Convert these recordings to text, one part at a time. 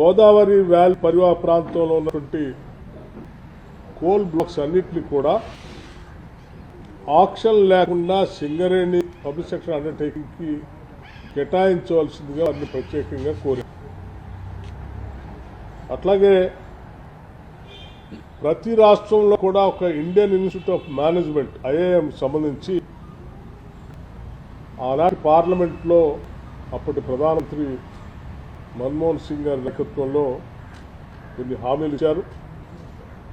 Godavari valley పరివా ప్రాంతంలో ఉన్నటువంటి coal blocks అన్నింటినీ కూడా ఆక్షన్ లేకుండా సింగరేణి పబ్లిక్ సెక్టర్ అండర్టేకింగ్కి కేటాయించవలసిందిగా వారిని ప్రత్యేకంగా కోరారు. అట్లాగే ప్రతి రాష్ట్రంలో కూడా ఒక Indian institute of management IIM సంబంధించి ఆనాటి పార్లమెంట్లో అప్పటి ప్రధానమంత్రి మన్మోహన్ సింగ్ గారి నేతృత్వంలో కొన్ని హామీలు ఇచ్చారు.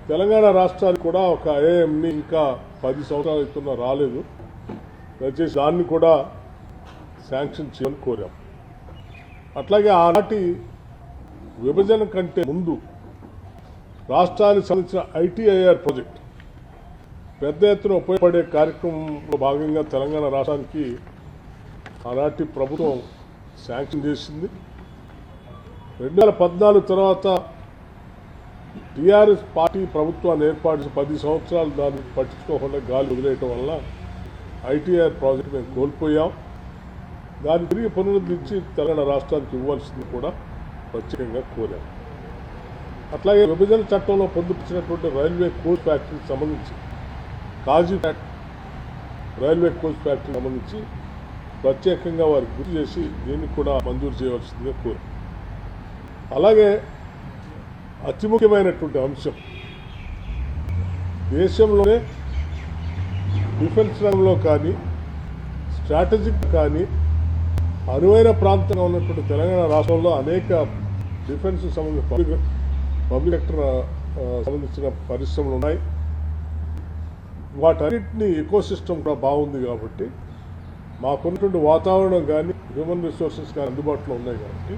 తెలంగాణ రాష్ట్రానికి కూడా ఒక ఐఏఎంని ఇంకా పది సంవత్సరాలు అవుతున్నా రాలేదు. దయచేసి దాన్ని కూడా శాంక్షన్ చేయమని కోరాం. అట్లాగే ఆనాటి విభజన కంటే ముందు రాష్ట్రానికి సంబంధించిన ఐటీఐఆర్ ప్రాజెక్ట్ పెద్ద ఎత్తున ఉపయోగపడే కార్యక్రమంలో భాగంగా తెలంగాణ రాష్ట్రానికి ఆనాటి ప్రభుత్వం శాంక్షన్ చేసింది. రెండు వేల పద్నాలుగు తర్వాత టీఆర్ఎస్ పార్టీ ప్రభుత్వాన్ని ఏర్పాటు పది సంవత్సరాలు దాన్ని పట్టించుకోకుండా గాలి వదిలేయటం వల్ల ఐటీఆర్ ప్రాజెక్ట్ మేము కోల్పోయాం. దాన్ని తిరిగి పునరుద్ధరించి తెలంగాణ రాష్ట్రానికి ఇవ్వాల్సింది కూడా ప్రత్యేకంగా కోరాం. అట్లాగే విభజన చట్టంలో పొందుపరిచినటువంటి రైల్వే కోచ్ ఫ్యాక్టరీకి సంబంధించి కాజీ రైల్వే కోచ్ ఫ్యాక్టరీకి సంబంధించి ప్రత్యేకంగా వారికి గుర్తు చేసి దీన్ని కూడా మంజూరు చేయవలసిందిగా కోరాం. అలాగే అతి ముఖ్యమైనటువంటి అంశం. దేశంలోనే డిఫెన్స్ రంగంలో కానీ స్ట్రాటజిక్ కానీ అనువైన ప్రాంతంగా ఉన్నటువంటి తెలంగాణ రాష్ట్రంలో అనేక డిఫెన్స్ సంబంధించిన పబ్లిక్ పబ్లిక్ సెక్టర్ సంబంధించిన పరిశ్రమలు ఉన్నాయి. వాటన్నిటిని ఎకో సిస్టమ్ కూడా బాగుంది కాబట్టి మాకున్నటువంటి వాతావరణం కానీ హ్యూమన్ రిసోర్సెస్ కానీ అందుబాటులో ఉన్నాయి కాబట్టి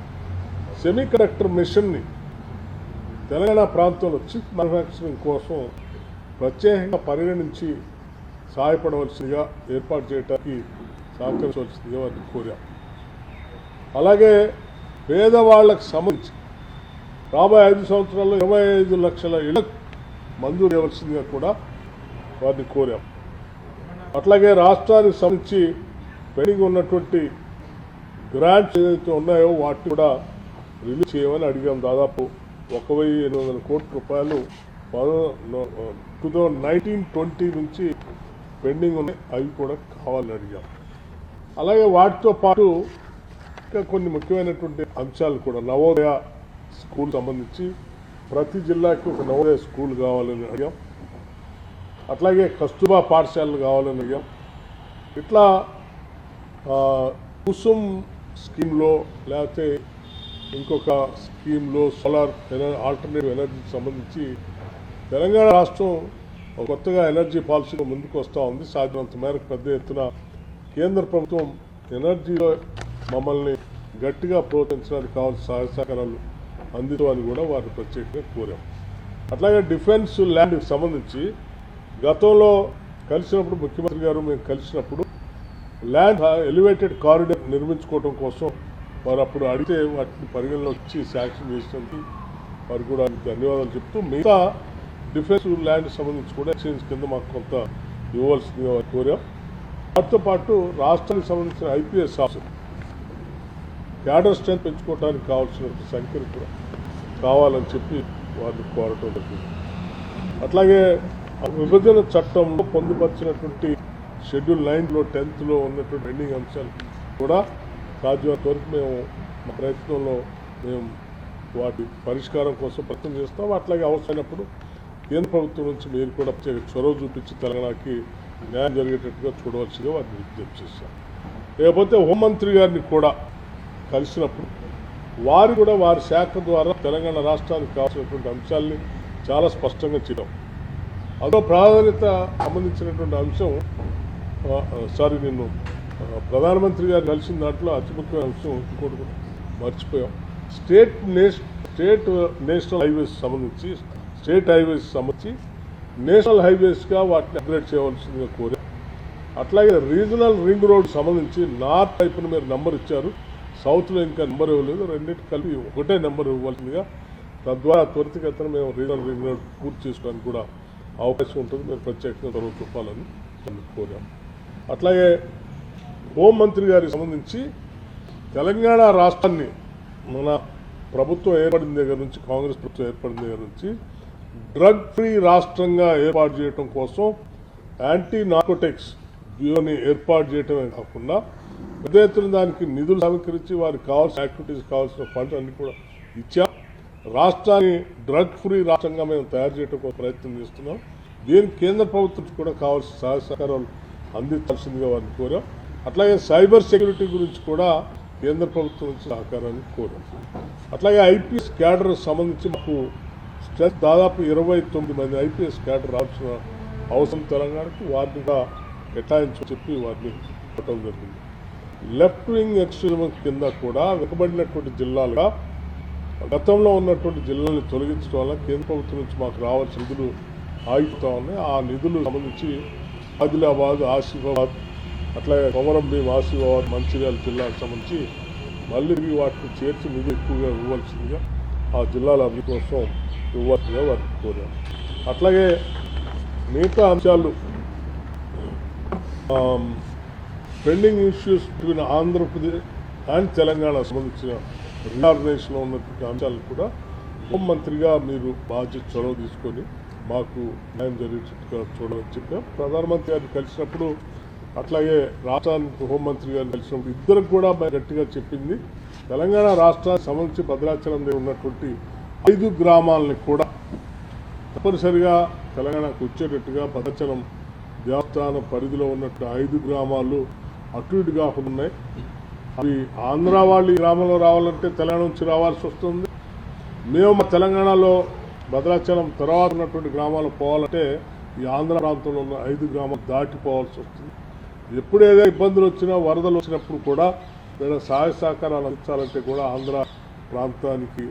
సెమీ కండక్టర్ మిషన్ని తెలంగాణ ప్రాంతంలో చిప్ మ్యానుఫ్యాక్చరింగ్ కోసం ప్రత్యేకంగా పరిగణించి సహాయపడవలసిందిగా ఏర్పాటు చేయడానికి సహకరించవలసిందిగా వారిని కోరాం. అలాగే పేదవాళ్ళకు సంబంధించి రాబోయే ఐదు సంవత్సరాల్లో ఇరవై ఐదు లక్షల ఇళ్ళకు మంజూరు చేయవలసిందిగా కూడా వారిని కోరాం. అట్లాగే రాష్ట్రానికి సంబంధించి పెండింగ్ ఉన్నటువంటి గ్రాంట్స్ ఏదైతే ఉన్నాయో వాటిని కూడా రిలీజ్ చేయమని అడిగాం దాదాపు ఒక వెయ్యి ఎనిమిది వందల కోట్ల రూపాయలు. టూ థౌజండ్ నైన్టీన్ ట్వంటీ నుంచి పెండింగ్ ఉన్నాయి. అవి కూడా కావాలని అడిగాం. అలాగే వాటితో పాటు ఇంకా కొన్ని ముఖ్యమైనటువంటి అంశాలు కూడా. నవోదయ స్కూల్ సంబంధించి ప్రతి జిల్లాకి ఒక నవోదయ స్కూల్ కావాలని అడిగాం. అట్లాగే కస్తూబా పాఠశాలలు కావాలని అడిగాం. ఇట్లా కుసుమ్ స్కీమ్లో లేకపోతే ఇంకొక స్కీమ్లో సోలార్ ఎనర్ ఆల్టర్నేటివ్ ఎనర్జీకి సంబంధించి తెలంగాణ రాష్ట్రం ఒక కొత్తగా ఎనర్జీ పాలసీలో ముందుకు వస్తూ ఉంది. సాధ్యమంత మేరకు పెద్ద ఎత్తున కేంద్ర ప్రభుత్వం ఎనర్జీలో మమ్మల్ని గట్టిగా ప్రోత్సహించడానికి కావాల్సిన సహాయ సహకారాలు అందించమని కూడా వారిని ప్రత్యేకంగా కోరాం. అట్లాగే డిఫెన్స్ ల్యాండ్కి సంబంధించి గతంలో కలిసినప్పుడు ముఖ్యమంత్రి గారు మేము కలిసినప్పుడు ల్యాండ్ ఎలివేటెడ్ కారిడార్ నిర్మించుకోవడం కోసం వారు అప్పుడు అడిగితే వాటిని పరిగణలో వచ్చి శాంక్షన్ చేసినందుకు వారు కూడా ధన్యవాదాలు చెప్తూ మిగతా డిఫెన్స్ ల్యాండ్ సంబంధించి కూడా ఎక్స్చేంజ్ కింద మాకు కొంత ఇవ్వాల్సిందిగా వారు కోరాం. వాటితో పాటు రాష్ట్రానికి సంబంధించిన ఐపీఎస్ ఆఫీసర్ క్యాడర్ స్ట్రెంత్ పెంచుకోవడానికి కావాల్సిన సంఖ్యలు కూడా కావాలని చెప్పి వారిని కోరటం జరిగింది. అట్లాగే విభజన చట్టంలో పొందుపరిచినటువంటి షెడ్యూల్ నైన్లో టెన్త్లో ఉన్నటువంటి పెండింగ్ అంశాలు కూడా సాధ్యమైనంత వరకు మేము మా ప్రయత్నంలో మేము వాటి పరిష్కారం కోసం ప్రయత్నం చేస్తాం. అట్లాగే అవసరమైనప్పుడు కేంద్ర ప్రభుత్వం నుంచి మీరు కూడా ప్రత్యేక చొరవ చూపించి తెలంగాణకి న్యాయం జరిగేటట్టుగా చూడవలసిందిగా వారిని విజ్ఞప్తి చేశాం. లేకపోతే హోంమంత్రి గారిని కూడా కలిసినప్పుడు వారు కూడా వారి శాఖ ద్వారా తెలంగాణ రాష్ట్రానికి కావాల్సినటువంటి అంశాల్ని చాలా స్పష్టంగా చేయడం అదో ప్రాధాన్యత సంబంధించినటువంటి అంశం సారీ నిన్ను ప్రధానమంత్రి గారు కలిసిన దాంట్లో అతి ముఖ్యమైన అంశం ఇంకోటి మర్చిపోయాం. స్టేట్ నేష్ స్టేట్ నేషనల్ హైవేస్ సంబంధించి స్టేట్ హైవేస్ సంబంధించి నేషనల్ హైవేస్గా వాటిని అప్గ్రేడ్ చేయవలసిందిగా కోరాం అట్లాగే రీజనల్ రింగ్ రోడ్ సంబంధించి నార్త్ వైపున మీరు నెంబర్ ఇచ్చారు. సౌత్లో ఇంకా నెంబర్ ఇవ్వలేదు. రెండింటి కలిపి ఒకటే నెంబర్ ఇవ్వాల్సిందిగా తద్వారా త్వరితగతిన మేము రీజనల్ రింగ్ రోడ్ పూర్తి చేసుకోవడానికి కూడా అవకాశం ఉంటుంది. మీరు ప్రత్యేకంగా చొరవ చెప్పాలని కోరాం. అట్లాగే హోంమంత్రి గారికి సంబంధించి తెలంగాణ రాష్ట్రాన్ని మన ప్రభుత్వం ఏర్పడిన దగ్గర నుంచి కాంగ్రెస్ ప్రభుత్వం ఏర్పడిన దగ్గర నుంచి డ్రగ్ ఫ్రీ రాష్ట్రంగా ఏర్పాటు చేయడం కోసం యాంటీ నార్కోటిక్స్ బ్యూరోని ఏర్పాటు చేయడమే కాకుండా పెద్ద ఎత్తున దానికి నిధులు సమీకరించి వారికి కావాల్సిన యాక్టివిటీస్ కావాల్సిన ఫండ్స్ అన్ని కూడా ఇచ్చాం. రాష్ట్రాన్ని డ్రగ్ ఫ్రీ రాష్ట్రంగా మేము తయారు చేయడం కోసం ప్రయత్నం చేస్తున్నాం. దీనికి కేంద్ర ప్రభుత్వం కూడా కావాల్సిన సహాయ సహకారాలు అందించాల్సిందిగా వారిని కోరాం. అట్లాగే సైబర్ సెక్యూరిటీ గురించి కూడా కేంద్ర ప్రభుత్వం నుంచి సహకారాన్ని కోరాం అట్లాగే ఐపీఎస్ క్యాడర్ సంబంధించి మాకు స్ట్రెస్ దాదాపు ఇరవై తొమ్మిది మంది ఐపీఎస్ క్యాడర్ రావాల్సిన అవసరం తెలంగాణకు వారిని కేటాయించు చెప్పి వారిని ఇవ్వటం జరిగింది. లెఫ్ట్ వింగ్ ఎక్స్ట్రీజం కింద కూడా వెనుకబడినటువంటి జిల్లాలుగా గతంలో ఉన్నటువంటి జిల్లాలను తొలగించడం వల్ల కేంద్ర ప్రభుత్వం నుంచి మాకు రావాల్సిన నిధులు ఆగిపోతా ఉన్నాయి. ఆ నిధులు సంబంధించి ఆదిలాబాద్ ఆసిఫాబాద్ అట్లాగే కొమరం భీం ఆసిఫాబాద్ మంచిర్యాల జిల్లాకు సంబంధించి మళ్ళీ తిరిగి వాటిని చేర్చి నిధులు ఎక్కువగా ఇవ్వాల్సిందిగా ఆ జిల్లాల అభివృద్ధి కోసం ఇవ్వాల్సిందిగా వారికి కోరాను. అట్లాగే మిగతా అంశాలు pending issues between Andhra Pradesh and Telangana సంబంధించిన రిఆర్గనైజేషన్లో ఉన్నటువంటి అంశాలు కూడా హోంమంత్రిగా మీరు బాధ్యత చొరవ తీసుకొని మాకు న్యాయం జరిగేట్టుగా చూడమని చెప్పాం. ప్రధానమంత్రి గారిని కలిసినప్పుడు అట్లాగే రాష్ట్రానికి హోంమంత్రి గారిని కలిసినప్పుడు ఇద్దరికి కూడా గట్టిగా చెప్పింది. తెలంగాణ రాష్ట్రానికి సంబంధించి భద్రాచలం దగ్గర ఉన్నటువంటి ఐదు గ్రామాలని కూడా తప్పనిసరిగా తెలంగాణకు వచ్చేటట్టుగా భద్రాచలం దేవస్థానం పరిధిలో ఉన్నట్టు ఐదు గ్రామాలు అటు ఇటు కాకుండా ఉన్నాయి. అవి ఆంధ్ర వాళ్ళు ఈ గ్రామంలో రావాలంటే తెలంగాణ నుంచి రావాల్సి వస్తుంది. మేము మా తెలంగాణలో భద్రాచలం తర్వాత ఉన్నటువంటి గ్రామాలు పోవాలంటే ఈ ఆంధ్ర ప్రాంతంలో ఉన్న ఐదు గ్రామాలు దాటిపోవాల్సి వస్తుంది. ఎప్పుడు ఏదైనా ఇబ్బందులు వచ్చినా వరదలు వచ్చినప్పుడు కూడా లేదా సహాయ సహకారాలు అందించాలంటే కూడా ఆంధ్ర ప్రాంతానికి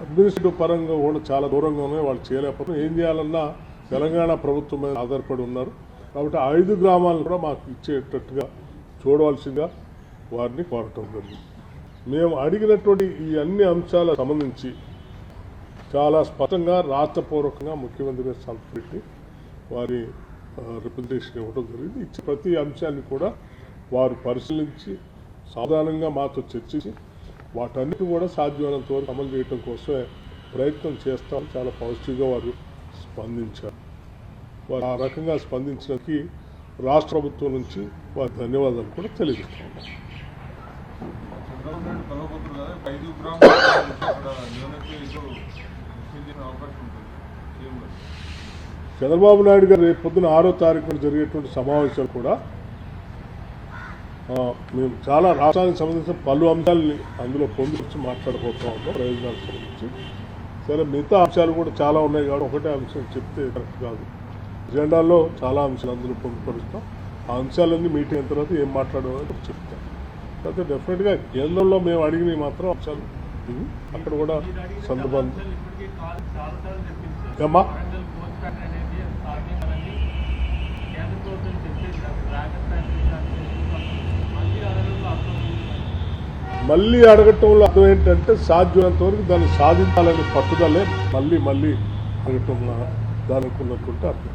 అడ్మినిస్ట్రేటివ్ పరంగా కూడా చాలా దూరంగా ఉన్నాయి వాళ్ళు చేయలేకపోతే ఏం చేయాలన్నా తెలంగాణ ప్రభుత్వం మీద ఆధారపడి ఉన్నారు. కాబట్టి ఐదు గ్రామాలను కూడా మాకు ఇచ్చేటట్టుగా చూడవలసిందిగా వారిని కోరటం జరిగింది. మేము అడిగినటువంటి ఈ అన్ని అంశాలకు సంబంధించి చాలా స్పష్టంగా రాతపూర్వకంగా ముఖ్యమంత్రి గారు సంతృప్తి పెట్టి వారి రిప్రజెంటేషన్ ఇవ్వడం జరిగింది. ఇచ్చే ప్రతి అంశాన్ని కూడా వారు పరిశీలించి సాధారణంగా మాతో చర్చించి వాటన్నిటి కూడా సాధ్యమైనంత వరకు అమలు చేయడం కోసమే ప్రయత్నం చేస్తాం చాలా పాజిటివ్గా వారు స్పందించారు. వారు ఆ రకంగా స్పందించడానికి రాష్ట్ర ప్రభుత్వం నుంచి వారి ధన్యవాదాలు కూడా తెలియజేస్తున్నాం ఐదు అక్కడ న్యూనకి ఏదో ముఖ్యం చేసే అవకాశం ఉంటుంది సీఎం గారు చంద్రబాబు నాయుడు గారు రేపు పొద్దున ఆరో తారీఖున జరిగేటువంటి సమావేశాలు కూడా మేము చాలా రాష్ట్రానికి సంబంధించిన పలు అంశాలని అందులో పొందుకొచ్చి మాట్లాడబోతా ఉన్నాం ప్రయోజనాలకు సంబంధించి సరే మిగతా అంశాలు కూడా చాలా ఉన్నాయి కాబట్టి ఒకటే అంశం చెప్తే కరెక్ట్ కాదు. ఎజెండాలో చాలా అంశాలు అందులో పొందుపరుస్తాం. ఆ అంశాలన్నీ మీటింగ్ అయిన తర్వాత ఏం మాట్లాడాలో చెప్తాం. అయితే డెఫినెట్గా కేంద్రంలో మేము అడిగినవి మాత్రం అంశాలు. అక్కడ కూడా సందర్భం ఇప్పటికీ కాల్ చాలాసార్లు చెప్పింది సార్. ఏమ్మా? వరంగల్ కోచ్ ఫ్యాక్టరీ అనేది సాధ్యమని కేంద్ర ప్రభుత్వం చెప్పేసి అక్కడ డ్రాగన్ ఫ్యాక్టరీ స్టార్ట్ చేసి మళ్ళీ అడగడంలో అర్థం ఉంది. మళ్ళీ అడగటంలో అర్థం ఏంటంటే సాధ్యమైనంత వరకు దాన్ని సాధించాలనే పట్టుదలే మళ్ళీ మళ్ళీ అడగటం దానికి ఉన్నటువంటి అర్థం.